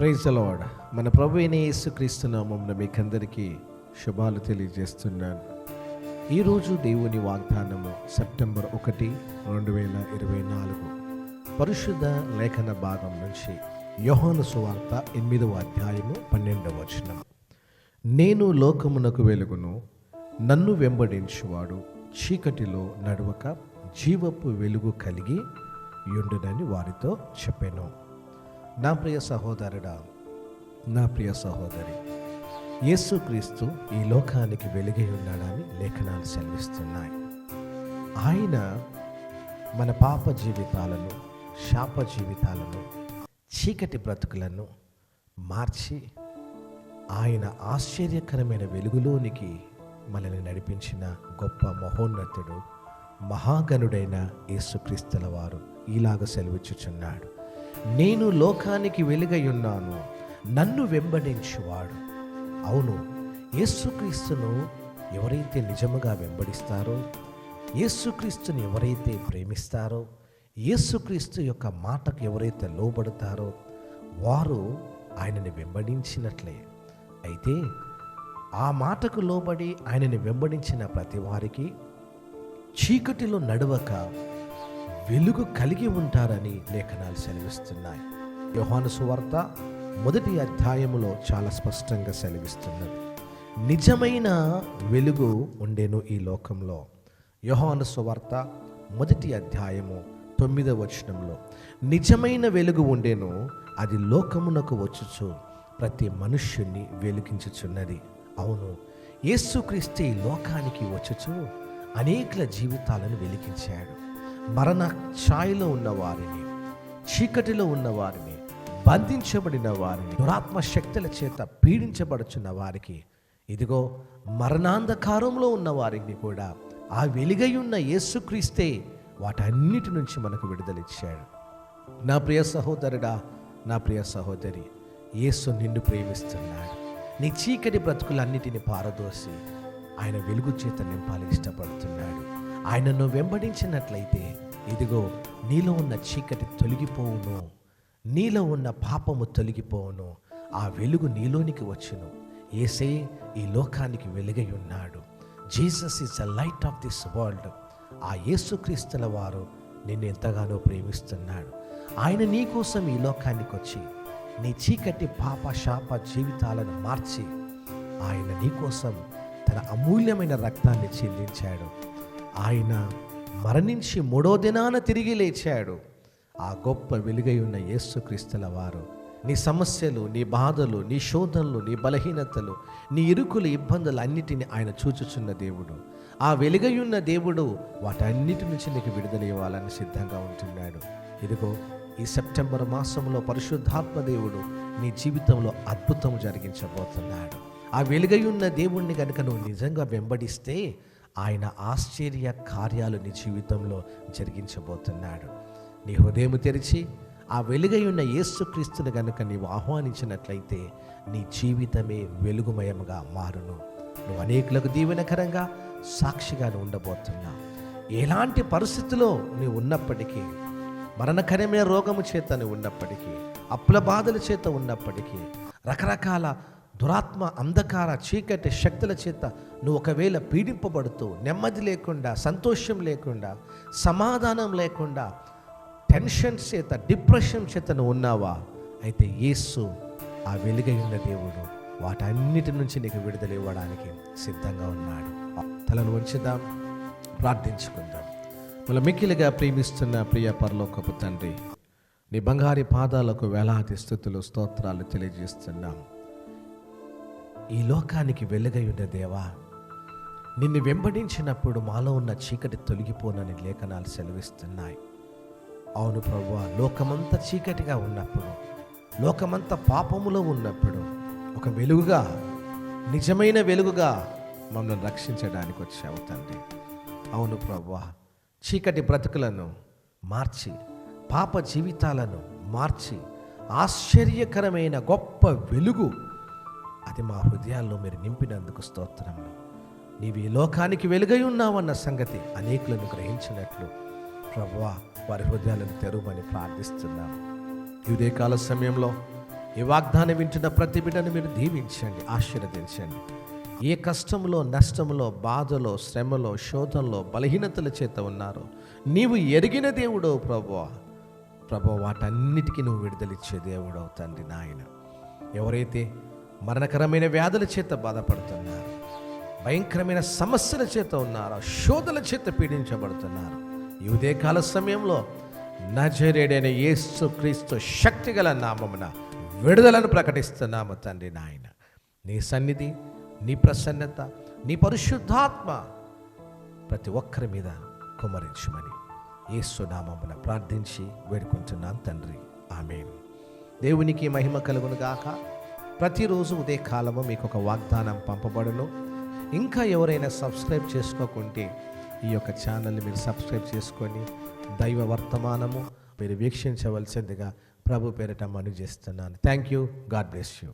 Praise అలవాడ మన ప్రభు అయిన యేసుక్రీస్తు నామమున మీకందరికీ శుభాలు తెలియజేస్తున్నాను. ఈరోజు దేవుని వాగ్దానము సెప్టెంబర్ ఒకటి రెండు వేల ఇరవై నాలుగు. పరిశుద్ధ లేఖన భాగం నుంచి యోహాను సువార్త ఎనిమిదవ అధ్యాయము పన్నెండవ వచనం. నేను లోకమునకు వెలుగును నన్ను వెంబడించువాడు చీకటిలో నడవక జీవపు వెలుగు కలిగి యుండునని వారితో చెప్పాను. నా ప్రియ సహోదరుడా నా ప్రియ సహోదరి యేసుక్రీస్తు ఈ లోకానికి వెలిగి ఉన్నాడని లేఖనాలు సెలవిస్తున్నాయి. ఆయన మన పాప జీవితాలను శాప జీవితాలను చీకటి బ్రతుకులను మార్చి ఆయన ఆశ్చర్యకరమైన వెలుగులోనికి మనల్ని నడిపించిన గొప్ప మహోన్నతుడు మహాగణుడైన యేసుక్రీస్తుల వారు ఇలాగ సెలవిచ్చుచున్నాడు. నేను లోకానికి వెలుగై ఉన్నాను. నన్ను వెంబడించువాడు. అవును యేసుక్రీస్తును ఎవరైతే నిజముగా వెంబడిస్తారో యేసుక్రీస్తుని ఎవరైతే ప్రేమిస్తారో యేసుక్రీస్తు యొక్క మాటకు ఎవరైతే లోబడతారో వారు ఆయనని వెంబడించినట్లే. అయితే ఆ మాటకు లోబడి ఆయనని వెంబడించిన ప్రతి వారికి చీకటిలో నడవక వెలుగు కలిగి ఉంటారని లేఖనాలు సెలవిస్తున్నాయి. యోహాను సువార్త మొదటి అధ్యాయములో చాలా స్పష్టంగా సెలవిస్తున్నది. నిజమైన వెలుగు ఉండేను ఈ లోకంలో. యోహాను సువార్త మొదటి అధ్యాయము తొమ్మిదవ వచనంలో నిజమైన వెలుగు ఉండేను అది లోకమునకు వచ్చుచు ప్రతి మనుష్యుణ్ణి వెలిగించుచున్నది. అవును యేసుక్రీస్తు ఈ లోకానికి వచ్చుచు అనేకల జీవితాలను వెలిగించాడు. మరణ ఛాయలో ఉన్న వారిని చీకటిలో ఉన్న వారిని బంధించబడిన వారిని దురాత్మ శక్తుల చేత పీడించబడుచున్న వారికి ఇదిగో మరణాంధకారంలో ఉన్న వారిని కూడా ఆ వెలుగై ఉన్న యేసుక్రీస్తే వాటన్నిటి నుంచి మనకు విడుదలిచ్చాడు. నా ప్రియ సహోదరుడా నా ప్రియ సహోదరి యేసు నిన్ను ప్రేమిస్తున్నాడు. నీ చీకటి బ్రతుకులన్నిటిని పారదోసి ఆయన వెలుగు చేత నింపాలి ఇష్టపడుతున్నాడు. ఆయనను వెంబడించినట్లయితే ఇదిగో నీలో ఉన్న చీకటి తొలగిపోవును. నీలో ఉన్న పాపము తొలగిపోవును. ఆ వెలుగు నీలోనికి వచ్చును. ఏసే ఈ లోకానికి వెలుగై ఉన్నాడు Jesus is the light of this world. ఆ యేసుక్రీస్తుల వారు నిన్ను ఎంతగానో ప్రేమిస్తున్నాడు. ఆయన నీ కోసం ఈ లోకానికి వచ్చి నీ చీకటి పాప శాప జీవితాలను మార్చి ఆయన నీ కోసం తన అమూల్యమైన రక్తాన్ని చెల్లించాడు. ఆయన మరణించి మూడో దినాన తిరిగి లేచాడు. ఆ గొప్ప వెలుగై ఉన్న యేసుక్రీస్తుల వారు నీ సమస్యలు నీ బాధలు నీ శోధనలు నీ బలహీనతలు నీ ఇరుకులు ఇబ్బందులు అన్నిటిని ఆయన చూచుచున్న దేవుడు. ఆ వెలుగై ఉన్న దేవుడు వాటన్నిటి నుంచి నీకు విడుదల ఇవ్వాలని సిద్ధంగా ఉంటున్నాడు. ఇదిగో ఈ సెప్టెంబర్ మాసంలో పరిశుద్ధాత్మ దేవుడు నీ జీవితంలో అద్భుతం జరిగించబోతున్నాడు. ఆ వెలుగై ఉన్న దేవుణ్ణి కనుక నువ్వు నిజంగా వెంబడిస్తే ఆయన ఆశ్చర్య కార్యాలు నీ జీవితంలో జరిగించబోతున్నాడు. నీ హృదయం తెరిచి ఆ వెలుగై ఉన్న యేసుక్రీస్తుని గనుక నీవు ఆహ్వానించినట్లయితే నీ జీవితమే వెలుగుమయముగా మారును. నువ్వు అనేకులకు దీవెనకరంగా సాక్షిగా నువ్వు ఉండబోతున్నా. ఎలాంటి పరిస్థితిలో నీవు ఉన్నప్పటికీ మరణకరమైన రోగము చేత నువ్వు ఉన్నప్పటికీ అప్పుల బాధల చేత ఉన్నప్పటికీ రకరకాల దురాత్మ అంధకార చీకటి శక్తుల చేత నువ్వు ఒకవేళ పీడింపబడుతూ నెమ్మది లేకుండా సంతోషం లేకుండా సమాధానం లేకుండా టెన్షన్ చేత డిప్రెషన్ చేత నువ్వు ఉన్నావా? అయితే యేసు ఆ వెలుగైన దేవుడు వాటన్నిటి నుంచి నీకు విడుదల ఇవ్వడానికి సిద్ధంగా ఉన్నాడు. తలను ఉంచుదాం ప్రార్థించుకుందాం. మళ్ళీ మిక్కిలిగా ప్రేమిస్తున్న ప్రియ పరలోకపు తండ్రి నీ బంగారి పాదాలకు వేలాది స్థుతులు స్తోత్రాలు తెలియజేస్తున్నాం. ఈ లోకానికి వెలుగయున్న దేవా నిన్ను వెంబడించినప్పుడు మాలో ఉన్న చీకటి తొలగిపోనని లేఖనాలు సెలవిస్తున్నాయి. అవును ప్రభు లోకమంతా చీకటిగా ఉన్నప్పుడు లోకమంతా పాపములో ఉన్నప్పుడు ఒక వెలుగుగా నిజమైన వెలుగుగా మమ్మల్ని రక్షించడానికి వచ్చావు తండ్రి. అవును ప్రభు చీకటి బ్రతుకులను మార్చి పాప జీవితాలను మార్చి ఆశ్చర్యకరమైన గొప్ప వెలుగు అది మా హృదయాల్లో మీరు నింపినందుకు స్తోత్రములు నీవు ఈ లోకానికి వెలుగై ఉన్నావన్న సంగతి అనేకులను గ్రహించినట్లు ప్రభువా వారి హృదయాలను తెరవమని ప్రార్థిస్తున్నాం. ఈ ఉదయకాల సమయంలో ఈ వాగ్దానం వింటున్న ప్రతి బిడ్డను మీరు దీవించండి ఆశీర్వదించండి. ఏ కష్టంలో నష్టంలో బాధలో శ్రమలో శోధంలో బలహీనతల చేత ఉన్నారో. నీవు ఎరిగిన దేవుడో ప్రభువ ప్రభు వాటన్నిటికీ నువ్వు విడుదలిచ్చే దేవుడవు తండ్రి నాయన. ఎవరైతే మరణకరమైన వ్యాధుల చేత బాధపడుతున్నారు. భయంకరమైన సమస్యల చేత ఉన్నారు. శోధల చేత పీడించబడుతున్నారు. ఈ ఉదయకాల సమయంలో నజరేడైన యేసు క్రీస్తు శక్తిగల నామమున విడుదలను ప్రకటిస్తున్నాము తండ్రి నాయన. నీ సన్నిధి నీ ప్రసన్నత నీ పరిశుద్ధాత్మ ప్రతి ఒక్కరి మీద కుమరించమని యేసు నామమున ప్రార్థించి వేడుకుంటున్నాను తండ్రి. ఆమె దేవునికి మహిమ కలుగును గాక. ప్రతిరోజు ఉదయకాలము మీకు ఒక వాగ్దానం పంపబడును. ఇంకా ఎవరైనా సబ్స్క్రైబ్ చేసుకోకుంటే ఈ యొక్క ఛానల్ని మీరు సబ్స్క్రైబ్ చేసుకొని దైవ వర్తమానము మీరు వీక్షించవలసిందిగా ప్రభు పేరిట మనవి చేస్తున్నాను. Thank you God bless you